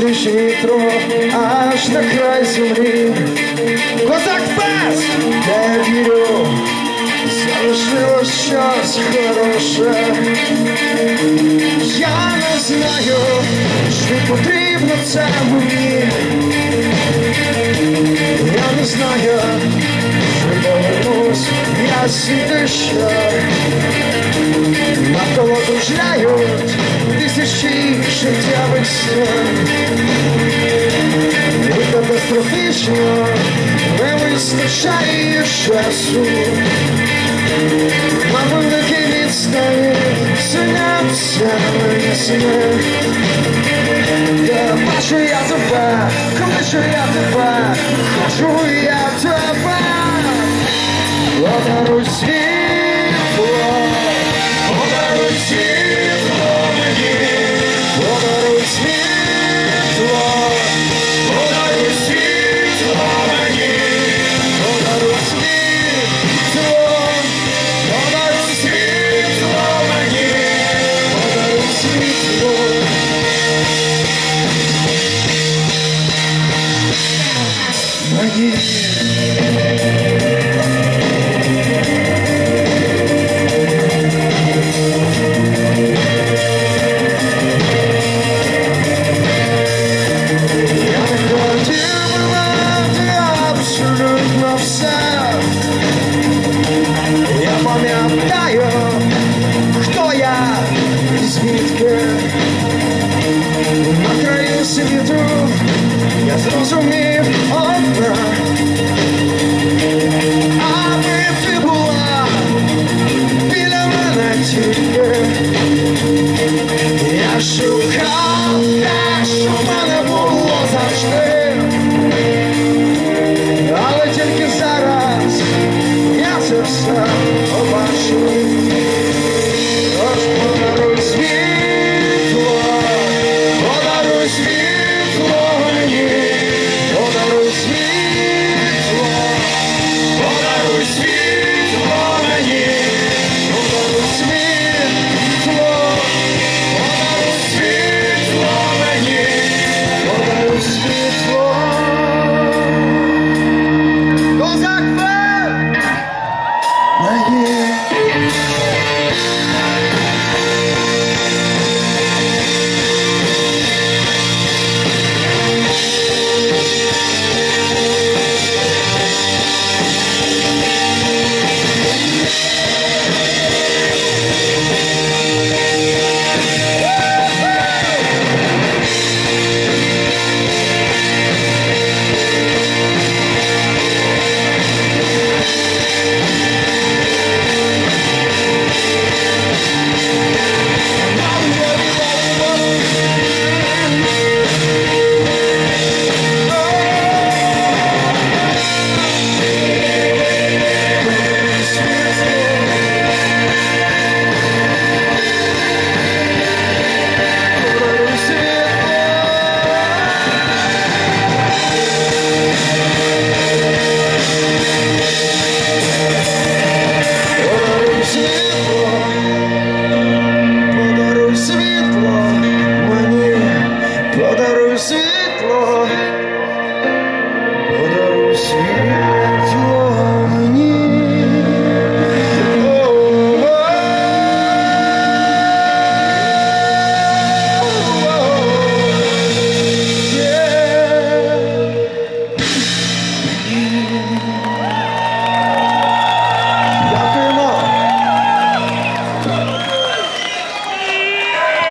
зустрічі метро аж на край землі. Козак Фест! Де я вірю, залишилось щось хороше. Я не знаю, чи потрібно це мені. Я не знаю, чи повернусь я сюди ще. Навколо кружляють тисячі життєвих стін. І катастрофічно не вистачає часу. На великій відстані синяться мої сни. Я бачу я тебе, кличу я тебе, хочу я тебе. Подаруй світло, пам'ятаю, хто я і звідки. На краю світу я зрозумів одне. Аби ти була біля мене тільки. loves.